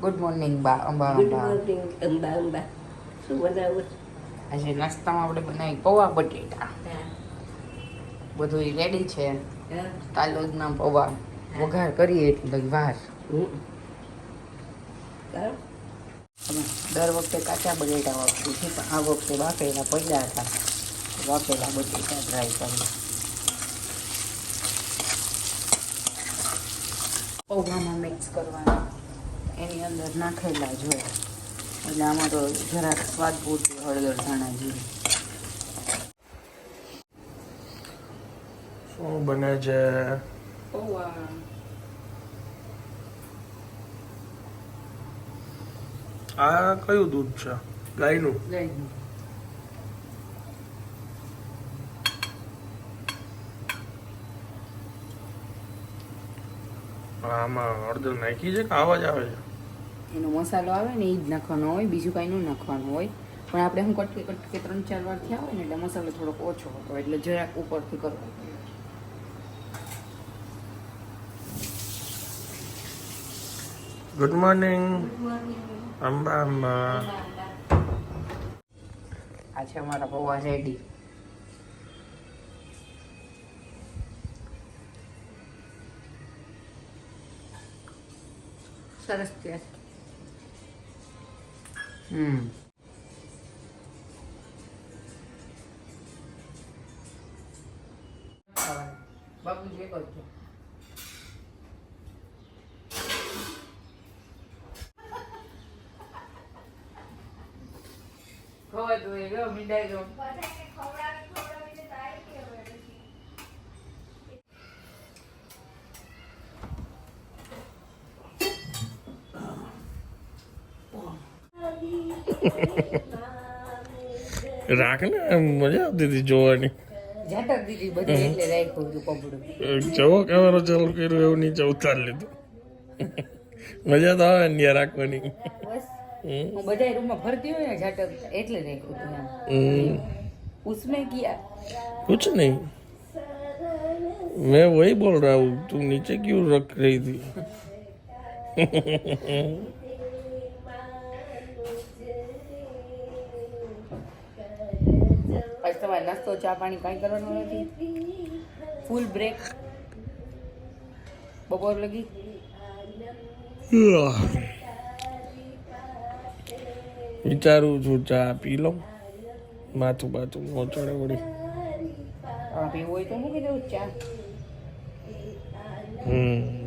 Good morning બા Amba good morning Amba Amba શું બનાવું આજે નાસ્તામાં આપણે બનાવી પૌવા બટેટા બધું રેડી છે તાલોદના પૌવા વઘાર કરીએ એટલે વાર દર વખતે કાચા બટેટા વાપરું છું પણ આ વખતે બાફેલા પડ્યા હતા બાફેલા બટેટા ડ્રાય કરીએ પૌવામાં મિક્સ કરવાના. એની અંદર નાખેલા જોઈએ એટલે આમાં તો જરાક સ્વાદ પૂરતી હળદર ધાણા જીરું. શું બને છે? પૌવા. આ કયું દૂધ છે? ગાયનું? લઈ આમાં હળદર નાખી છે કે આવાજ આવે છે? એનો મસાલો આવે ને એ જ નાખવાનો હોય બીજું કાંઈ ન નાખવાનું હોય. પણ આપણે હું કટકે કટકે ત્રણ ચાર વાર થયા હોય ને એટલે મસાલો થોડોક ઓછો હતો એટલે જરાક ઉપરથી કરવો ગુડ મોર્નિંગ અંબા અંબા આ છે અમારા પૌવા રેડી. સરસ છે. હમ. એક જ છે. ખવાય તો એ ગયો મીંડાઈ ગયો રાખ ને આમ મજા આવતી હતી જોવાની ઝાટક દીધી બધી એટલે રાખ્યું હતું પબડું જવો કેમેરો ચાલુ કર્યું એવું નીચે ઉતાર લીધું મજા તો આવે ને ત્યાં રાખવાની બસ હમ. હું બધા રૂમમાં ફરતી હોય ને ઝાટક એટલે રાખ્યું હતું हम्म, એમ उसमें किया कुछ नहीं मैं वही बोल रहा हूँ तुम नीचे क्यों रख रही थी આજ નાસ્તો ચા પાણી કાંઈ કરવાનું નથી. ફૂલ બ્રેક બપોર લગી. વિચારું છું ચા પી લઉં. માથું બાથું મોચડે વળી. પીવું હોય તો મૂકી દઉં ચા. હમ.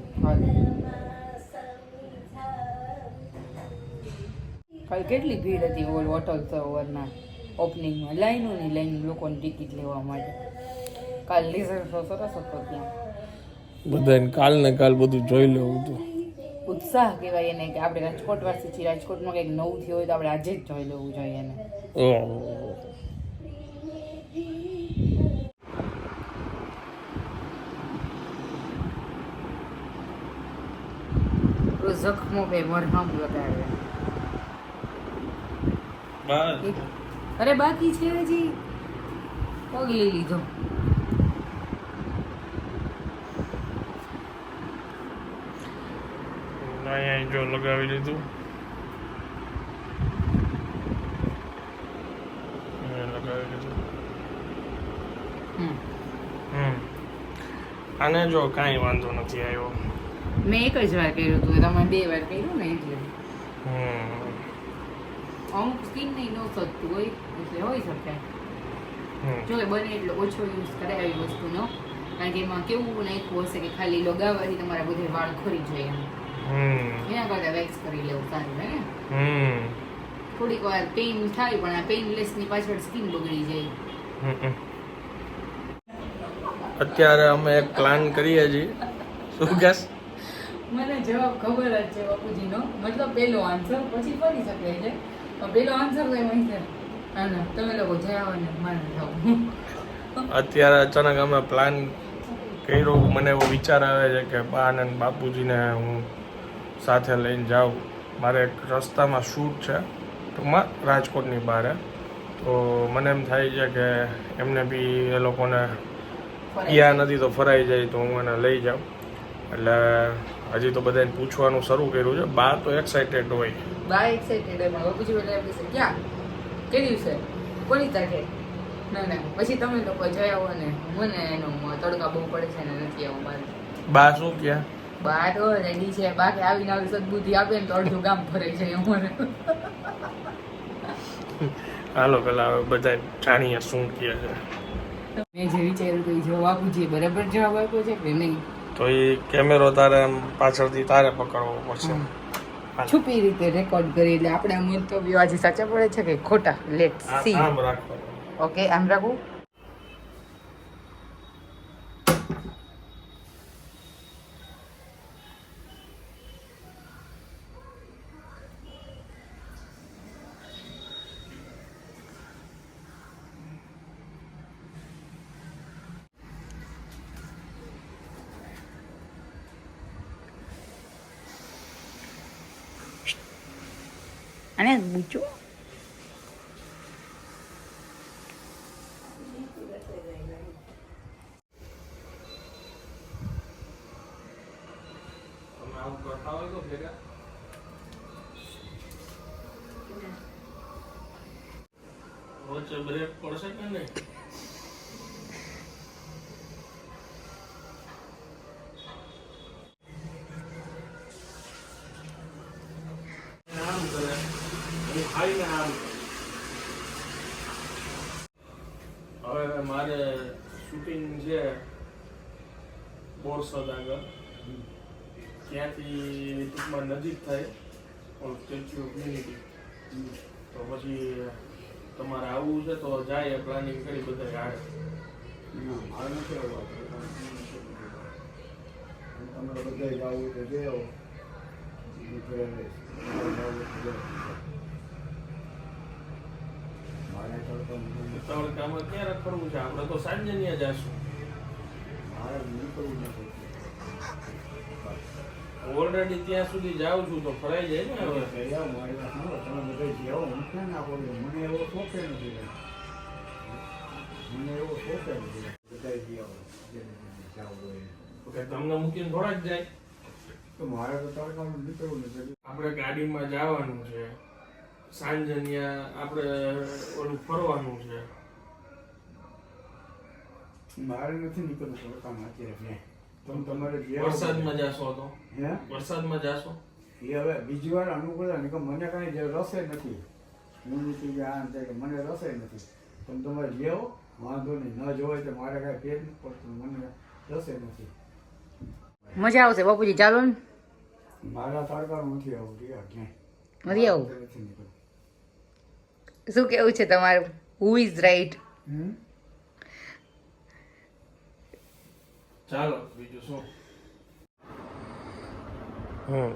કાલ કેટલી ભીડ હતી ઓલ હોટલ સરોવરના ઓપનિંગમાં લાઈનો લાઈનોની લાઈન લોકોની ટિકિટ લેવા માટે. કાલ રિઝર્વ સરસ હતો ત્યાં. બધાને કાલ ને કાલ બધું જોઈ લેવું હતું. ઉત્સાહ કહેવાય એને કે આપણે રાજકોટ વાસી છીએ રાજકોટમાં કંઈક નવું થયું હોય તો આપણે આજે જ જોઈ લેવું જોઈએ એને. જખમો પે મરહમ લગાવે બસ. અરે બાકી છે હજી. પગ લઈ લીધો અહીંયા જો લગાવી લીધું. લગાવી લીધું. હમ. હમ. આને જો કાંઈ વાંધો નથી આવ્યો. મેં એક જ વાર કર્યું હતું તમે બે વાર કર્યું ને એટલે. હમ. અમુક સ્કીન નહીં ન સજતું હોય એટલે હોઈ શકે. જો એ બને એટલો ઓછો યુઝ કરે આવી વસ્તુનો કારણ કે એમાં કેવું નાખ્યું હશે કે ખાલી લગાવવાથી તમારા બધે વાળ ખરી જાય એમ. એના કરતાં વેક્સ કરી લેવું સારું હે ને થોડીક વાર પેઇન થાય પણ આ પેઇનલેસની પાછળ સ્કીન બગડી જાય. અત્યારે અમે એક પ્લાન કરીએ છીએ. શું કહેશ? મને જવાબ ખબર જ છે બાપુજીનો. મતલબ પેલો આન્સર પછી ફરી શકે છે. પેલો આન્સર તો એમ ના તમે લોકો જયા ને મારે જાઓ. અત્યારે અચાનક અમે પ્લાન કર્યો. મને એવો વિચાર આવે છે કે બા આનંદ બાપુજીને હું સાથે લઈને જાઉં. મારે એક રસ્તામાં શૂટ છે ટૂંકમાં રાજકોટની બહાર. તો મને એમ થાય છે કે એમને બી એ લોકોને ગયા નથી તો ફરાઈ જાય તો હું એને લઈ જાઉં. એટલે હજી તો બધાને પૂછવાનું શરૂ કર્યું છે. બા તો એક્સાઇટેડ હોય. બા એક્સાઇટેડ હતા બાપુજી એટલે એમ કહેશે ક્યાં? કે દિવસે? કોની તાકે? ના ના. પછી તમે લોકો જઈ આવો ને. મને એનો તડકા બહુ પડે છે ને નથી આવું મારે બા શું ક્યાં બા તો રેડી છે. બાકી આવીને આવી સદબુદ્ધિ આપે ને તો અડધું ગામ ફરે છે અમારે. હાલો પેલા હવે બધા જાણીએ શું કહે છે. મેં જે વિચાર્યું તો એ જવાબ જોઈએ બરાબર જવાબ આપ્યો છે કે નહીં? તો એ કેમેરો તારે પાછળથી તારે પકડવો પડશે. છુપી રીતે રેકોર્ડ કરી એટલે આપણે મંતવ્યો આજે સાચા પડે છે કે ખોટા? લેટ સી ઓકે આમ રાખું? અને બ્રેક પડશે કે નહીં આમ કરે હું ખાઈને આમ કરું. હવે મારે શૂટિંગ છે બોરસદ આગળ ત્યાંથી ટૂંકમાં નજીક થાય ઓલું સ્ટેચ્યુ ઓફ યુનિટી તો પછી તમારે આવવું છે તો જાય પ્લાનિંગ કરી બધા હાડે મારે નથી આવવા તમારે બધા જવું તો જઈ. તમારે કામ ક્યારે કરવું છે? આપણે તો સાંજે ત્યાં જશું. મારે નીકળવું નથી. ઓલરેડી ત્યાં સુધી જાઉં છું તો ફરાઈ જાય ને હવે આવો, મારી વાત. તમે બધા જાઓ આવો. ના પાડું? મને એવો શોખે નથી મને એવો શોખે નથી બધા જઈ આવો જેને જેને જાવું હોય એને. કે તમને મૂકીને થોડા જ જાય તો મારે તો તડકામાં નીકળવું નથી આપણે ગાડીમાં જવાનું છે સાંજે ત્યાં આપણે ઓલું ફરવાનું છે મારે નથી નીકળવું તડકામાં અત્યારે. તમે તમારે જે વરસાદમાં જાશો તો? હે? વરસાદમાં જાશો? એ હવે બીજી વાર અનુકૂળ કે મને કાંઈ જે રસે નથી. હું નથી કે આ કે મને રસે નથી. તમે તમારે લેવો વાંધો નહીં. ન જોવાય તો મારે કાંઈ પેટ નથી પડતું. મને રસે નથી. મજા આવશે બાપુજી. ચાલો ને. મારા તડકાનું નથી આવું રિયા ક્યાંય. નથી આવું? શું કેવું છે તમારું? Who is right hmm? ચાલો બીજું શું? હમ.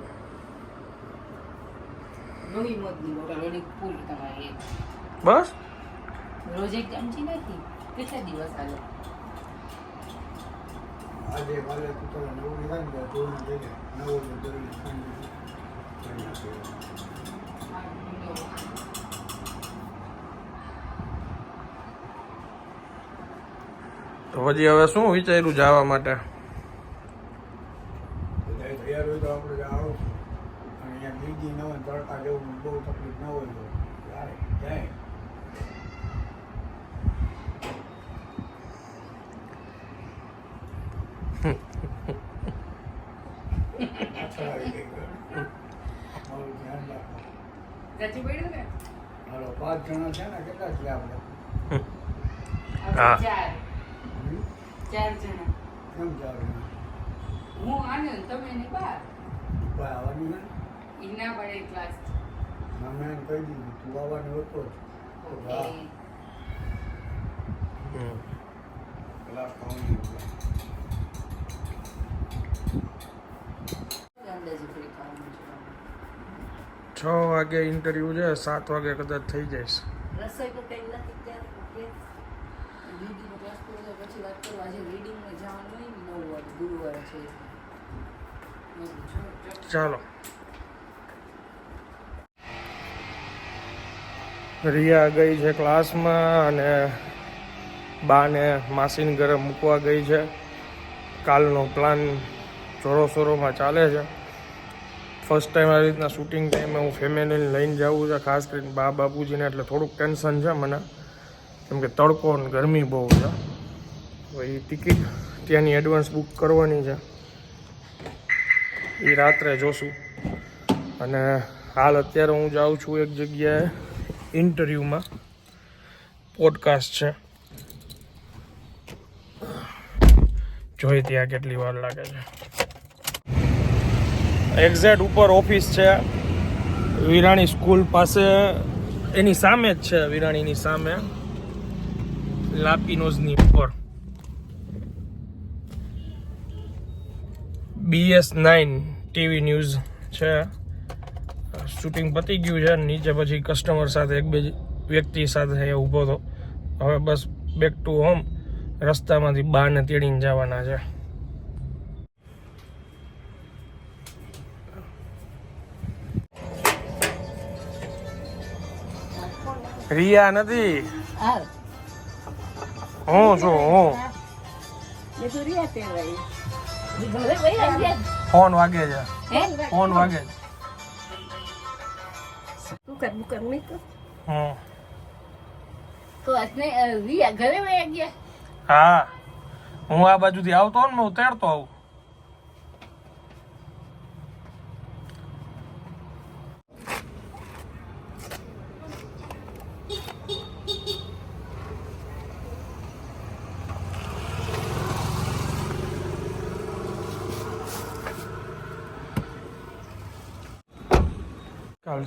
નવી મોજની બોટલ ઓલી પૂરી તમારી બસ? રોજ એક ચમચી નથી? કેટલા દિવસ હાલે? આજે કાલે તું નવું લીધા ને નવું ને ધોઈને ખાંડી કરી નાખે. તો હજી હવે શું વિચાર્યું જવા માટે બધાય તૈયાર હોય તો આપણે આવો અને અહીંયા બીજી ન હોય તડકા જેવું બહુ તકલીફ ન હોય તો જાય જાય પાછળ આવી ગઈ ઘર. મારું ધ્યાન હવે શું વિચાર્યું જવા હાલો પાંચ જણા છે ને કેટલા છે આપણે? હા. ચાર હમ? ચાર જણા? હું આનંદ તમે ને બાર. ભાઈ આવવાની ને ઇના ના ક્લાસ મેં એમ કહી દીધું તું આવવાની હતો જ. છ? વાગે ઇન્ટરવ્યુ છે સાત વાગે કદાચ થઈ જાય રસોઈ તો કઈ નથી ત્યારે કે રીડિંગ ક્લાસ પૂરો થાય પછી વાત કરવા આજે રીડિંગમાં જવાનું હોય ને નવ વાગે ગુરુવારે છે મેં કીધું, જો, જો. ચાલો. રિયા ગઈ છે ક્લાસમાં અને બાને માસીને ઘરે મૂકવા ગઈ છે. કાલનો પ્લાન ચોરોસોરોમાં ચાલે છે. ફર્સ્ટ ટાઈમ આવી રીતના શૂટિંગ ટાઈમે હું ફેમિલીને લઈને જાઉં છું, ખાસ કરીને બા બાપુજીને, એટલે થોડુંક ટેન્શન છે મને. કેમ કે તડકો અને ગરમી બહુ છે. એ ટિકિટ ત્યાંની એડવાન્સ બુક કરવાની છે. એ રાત્રે જોશું. અને હાલ અત્યારે હું જાઉં છું એક જગ્યાએ ઇન્ટરવ્યૂમાં પોડકાસ્ટ છે. જોઈ ત્યાં કેટલી વાર લાગે છે. એક્ઝેટ ઉપર ઓફિસ છે. વિરાણી સ્કૂલ પાસે એની સામે જ છે, વિરાણીની સામે. લાપીનોઝની ઉપર. બીએસ નાઇન ટીવી ન્યૂઝ છે. શૂટિંગ પતી ગયું છે નીચે પછી કસ્ટમર સાથે એક બે વ્યક્તિ સાથે ઊભો હતો. હવે બસ બેક ટુ હોમ રસ્તામાંથી બહારને તેડીને જવાના છે. રિયા નથી? હું. છું હું. મેં ફોન વાગે છે. ફોન વાગે છે. તું કર તું નહીં હમ. તો આજને ઘરે ભાઈ ગયા? હા. હું આ બાજુથી આવતો ને હું તેડતો આવું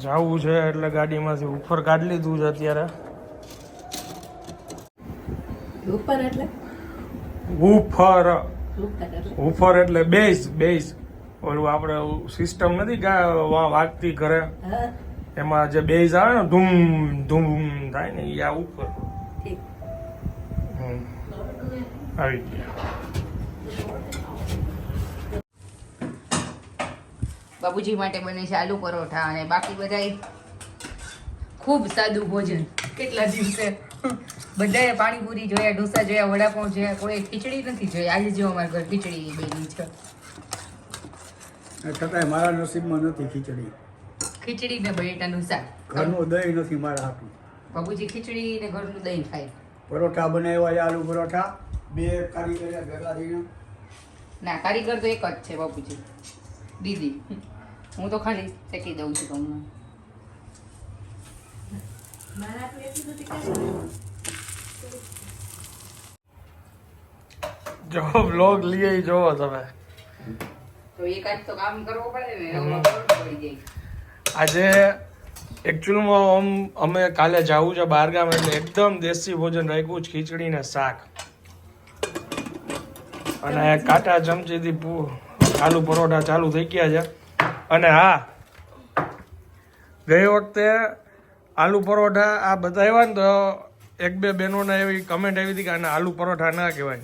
જવું છે એટલે ગાડીમાંથી ઉપર કાઢી લીધું છે અત્યારે. ઉપર એટલે? ઉપર. ઉપર એટલે? ઉફર એટલે બેઝ બેઝ. ઓલું આપણે સિસ્ટમ નથી વાગતી ઘરે. એમાં જે બેઝ આવે ને ધૂમ ધૂમ થાય ને એ આ ઉપર. આવી ગયા. બાબુજી માટે બને છે આલુ પરોઠા અને બાકી બધા ખૂબ સાદું ભોજન. કેટલા દિવસે? બધાએ પાણીપુરી જોયા ઢોસા જોયા વડાપાઉં જોયા કોઈ ખીચડી નથી જોઈ. આજે જો અમારા ઘર ખીચડી બની છે. છતાંય મારા નસીબમાં નથી ખીચડી. ખીચડી ને બટેટાનું શાક. ઘરનું દહીં નથી મારા હાથું બાબુજી ખીચડી ને ઘરનું દહીં ખાય. પરોઠા બનાવ્યા છે આલુ પરોઠા. બે કારીગર ભેગા થઈને. ના કારીગર તો એક જ છે બાપુજી. દીદી હું તો ખાલી શેકી દઉં છું તમને. જો બ્લોગ લઈએ જોવો તમે. તો એકાદ તો કામ કરવું પડે ને પડી જાય. આજે એકચ્યુઅલમાં અમે કાલે જવું છે બહારગામ એટલે એકદમ દેશી ભોજન રાખ્યું છે ખીચડી ને શાક. અને કાંટા ચમચીથી પૂ- આલુ પરોઠા ચાલુ થઈ ગયા છે. અને હા ગઈ વખતે આલુ પરોઠા આ બતાવ્યા ને તો એક બે બહેનોને એવી કમેન્ટ આવી હતી કે આને આલુ પરોઠા ના કહેવાય.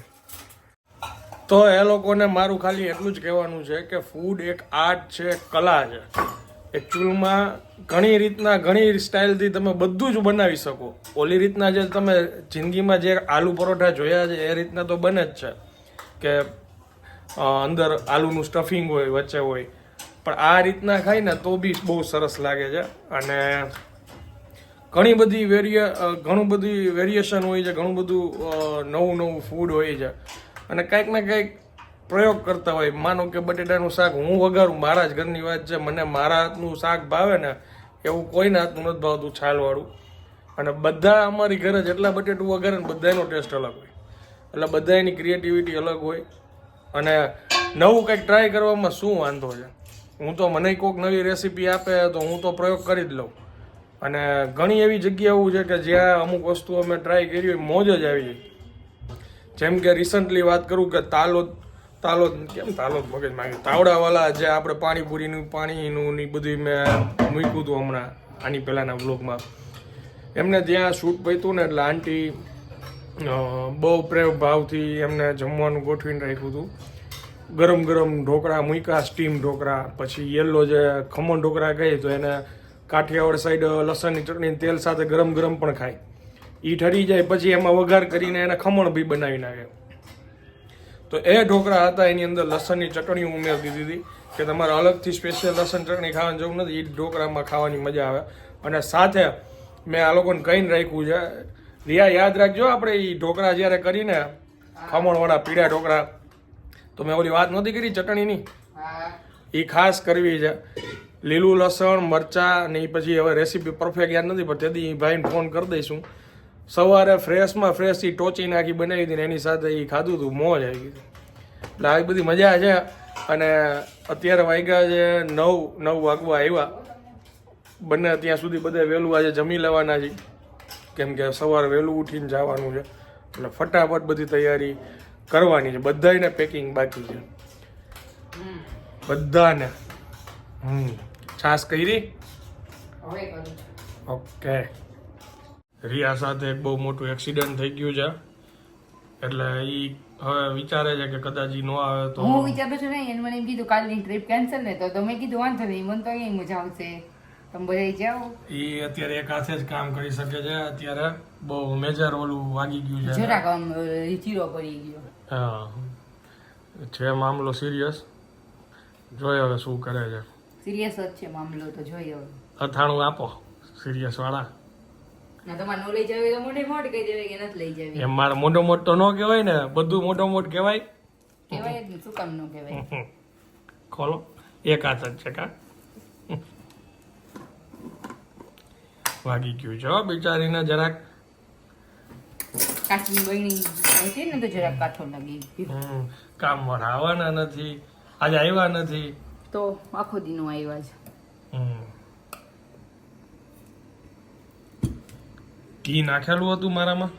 તો એ લોકોને મારું ખાલી એટલું જ કહેવાનું છે કે ફૂડ એક આર્ટ છે કલા છે. એકચ્યુઅલમાં ઘણી રીતના, ઘણી સ્ટાઇલથી તમે બધું જ બનાવી શકો. ઓલી રીતના જે તમે જિંદગીમાં જે આલુ પરોઠા જોયા છે, એ રીતના તો બને જ છે. કે અંદર આલુનું સ્ટફિંગ હોય, વચ્ચે હોય. પણ આ રીતના ખાય ને તો બી બહુ સરસ લાગે છે. અને ઘણી બધી વેરિય ઘણું બધી વેરિએશન હોય છે, ઘણું બધું નવું નવું ફૂડ હોય છે. અને કંઈક ને કંઈક પ્રયોગ કરતા હોય. માનો કે બટેટાનું શાક હું વઘારું, મારા જ ઘરની વાત છે. મને મારા હાથનું શાક ભાવે ને એવું કોઈના હાથનું નથી ભાવતું છાલવાળું. અને બધા અમારી ઘરે જેટલા બટેટું વઘારે ને બધાનો ટેસ્ટ અલગ હોય. એટલે બધાની ક્રિએટિવિટી અલગ હોય. અને નવું કંઈક ટ્રાય કરવામાં શું વાંધો છે? હું તો મને કોઈક નવી રેસીપી આપે તો હું તો પ્રયોગ કરી જ લઉં. અને ઘણી એવી જગ્યા એવું છે કે જ્યાં અમુક વસ્તુ અમે ટ્રાય કરી હોય, મોજ જ આવી જાય. જેમ કે રિસન્ટલી વાત કરું કે તાલોદ તાલોદ, કેમ તાલોદ મગજ માંગ્યું તાવડાવાલા જે આપણે પાણીપુરીનું, પાણીનું ને બધું મેં મૂક્યું હતું હમણાં, આની પહેલાંના બ્લોગમાં એમને ત્યાં શૂટ પૈતું ને એટલે આંટી બહુ પ્રેમ ભાવથી એમને જમવાનું ગોઠવીને રાખ્યું હતું. ગરમ ગરમ ઢોકળા મૂક્યા સ્ટીમ ઢોકળા, પછી યેલો જે ખમણ ઢોકળા કહીએ તો એને કાઠિયાવાડ સાઈડ લસણની ચટણી તેલ સાથે ગરમ ગરમ પણ ખાય. એ ઠરી જાય, પછી એમાં વઘાર કરીને એને ખમણ બી બનાવી નાખે. તો એ ઢોકળા હતા, એની અંદર લસણની ચટણી ઉમેરી દીધી હતી કે તમારે અલગથી સ્પેશિયલ લસણ ચટણી ખાવાની જરૂર નથી એ ઢોકળામાં ખાવાની મજા આવે. અને સાથે મેં આ લોકોને કહીને રાખ્યું છે રિયા યાદ રાખજો આપણે એ ઢોકળા જ્યારે કરીને ખમણવાળા પીળા ઢોકળા તો મેં ઓલી વાત નહોતી કરી ચટણીની? એ ખાસ કરવી છે. લીલું લસણ મરચાં ને એ પછી હવે રેસીપી પરફેક્ટ યાદ નથી પણ તેથી એ ભાઈને ફોન કરી દઈશું. સવારે ફ્રેશમાં ફ્રેશ એ ટોચી નાખી બનાવી હતી ને એની સાથે એ ખાધું હતું મોજ આવી ગયું એટલે આવી બધી મજા છે. અને અત્યારે વાગ્યા છે નવ નવ વાગવા આવ્યા. બંને ત્યાં સુધી બધા વહેલું આજે જમી લેવાના છે. કેમ કે સવારે વહેલું ઉઠીને જવાનું છે એટલે ફટાફટ બધી તૈયારી કરવાની છે. બધાને પેકિંગ બાકી છે. બધાને. હમ. છાસ કરી? ઓકે. રિયા સાથે એક બહુ મોટું એક્સિડન્ટ થઈ ગયું છે. એટલે એ હવે વિચારે છે કે કદાચ ઈ નો આવે તો હું વિચારું છું ને એને મને એમ કીધું કાલની ટ્રીપ કેન્સલ ને તો તમે કીધું વાંધો નહીં મને તો અહીં મજા આવશે. બધા જાઓ. એ અત્યારે એક હાથે જ કામ કરી શકે છે. અત્યારે બહુ મેજર ઓલું વાગી ગયું છે. જરાક આમ રીચીરો ચીરો પડી ગયો. હા. છે મામલો સિરિયસ જોઈએ હવે શું કરે છે. સિરિયસ જ છે મામલો તો જોઈએ હવે. અથાણું આપો સિરિયસ વાળા. એમ મારે મોટો મોટ તો ન કહેવાય ને બધું મોટો મોટ કહેવાય. કહેવાય શું કામ ન કહેવાય? ખોલો. એક હાથ જ છે કા? વાગી ગયું છે બિચારીને જરાક હતી ને તો જરાક કાઠો લાગી આવવાના નથી આજે આવ્યા નથી. તો આખો દીનો આવ્યા છે. ઘી નાખેલું હતું મારામાં?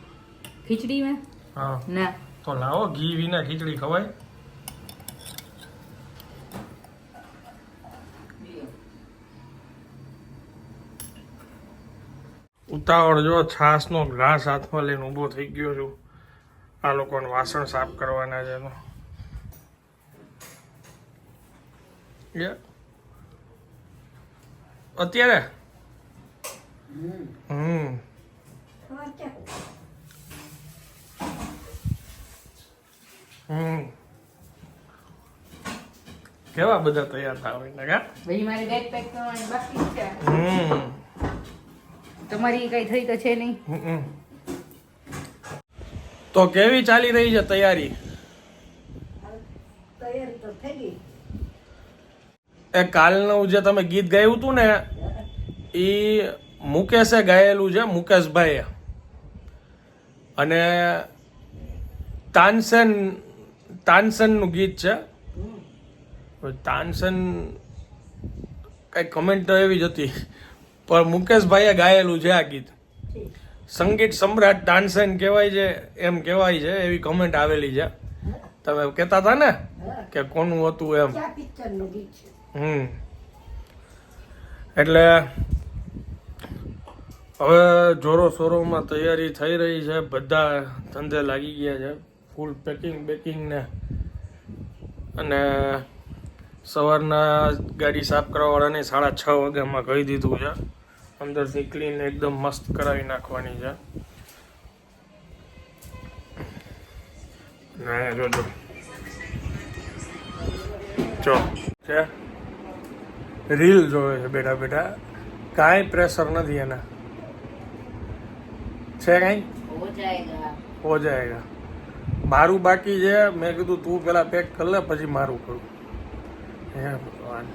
ખીચડી મેં હા. ના. તો લાવો ઘી વિના ખીચડી ખવાય. ઉતાવળ જો છાસનો ગ્લાસ હાથમાં લઈને ઊભો થઈ ગયો છું. આ લોકોને વાસણ સાફ કરવાના છે એનો યા. અત્યારે? હમ. હમ. કેવા બધા તૈયાર છે. હમ. તમારી કઈ થઈ તો છે નહીં. તો કેવી ચાલી રહી છે તૈયારી? તૈયારી તો થઈ એ કાલનું જે તમે ગીત ગાયું હતું ને એ મુકેશે ગાયેલું છે મુકેશભાઈએ. અને તાનસેન તાનસેનનું ગીત છે. તાનસેન કઈ કમેન્ટ તો એવી જ હતી. પણ મુકેશભાઈએ ગાયેલું છે આ ગીત. સંગીત સમ્રાટ તાનસેન કહેવાય છે એમ કહેવાય છે એવી કમેન્ટ આવેલી છે. તમે કહેતા હતા ને કે કોનું હતું એમ. હમ. એટલે હવે જોરો શોરોમાં તૈયારી થઈ રહી છે બધા ધંધે લાગી ગયા છે. ફૂલ પેકિંગ બેકિંગ ને. અને સવારના ગાડી સાફ કરવાવાળાને સાડા છ વાગ્યામાં કહી દીધું છે. અંદરથી ક્લીન એકદમ મસ્ત કરાવી નાખવાની છે. ને જોજો જો છે. રીલ જોવે છે બેટા બેટા. કાંઈ પ્રેશર નથી એના. છે કાંઈ? હો જાયગા મારું બાકી છે મેં કીધું તું પેલા પેક કર લે પછી મારું કરું. હે ભગવાન.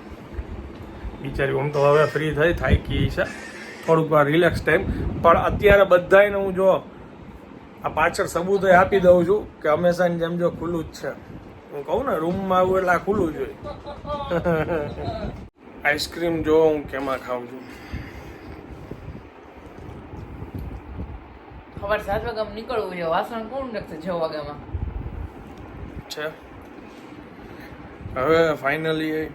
બિચારી આમ તો હવે ફ્રી થઈ થાકી છે. થોડુંક રિલેક્સ ટાઈમ પણ અત્યારે બધાને હું જો આ પાછળ સબૂત આપી દઉં છું કે હંમેશાની જેમ જો ખુલ્લું જ છે. હું કહું ને રૂમમાં આવું એટલે આ ખુલ્લું જ હોય. આઈસ્ક્રીમ જો હું કેમાં ખાઉં છું. ખબર સાત વાગ્યા નીકળવું છે. વાસણ કોણ રાખશે છ વાગ્યામાં? છે. હવે ફાઇનલી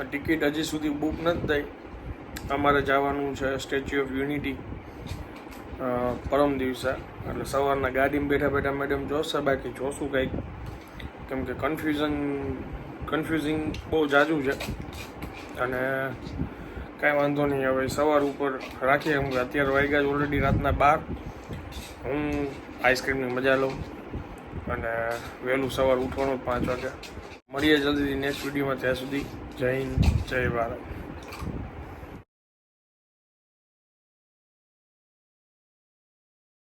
ટિકિટ હજી સુધી બુક નથી થઈ. અમારે જવાનું છે સ્ટેચ્યુ ઓફ યુનિટી પરમ દિવસે. એટલે સવારના ગાડીમાં બેઠા બેઠા મેડમ જોશે, બાકી જોશું કંઈક. કેમ કે કન્ફ્યુઝન કન્ફ્યુઝિંગ બહુ જાજુ છે. અને કાંઈ વાંધો નહીં, હવે સવાર ઉપર રાખીએ કે અત્યારે વાગ્યા ઓલરેડી રાતના બાર. હું આઈસ્ક્રીમની મજા લઉં અને વહેલું સવાર ઉઠવાનું જ પાંચ વાગે મળીએ જલ્દીથી નેક્સ્ટ વિડીયોમાં ત્યાં સુધી જય હિન્દ, જય ભારત.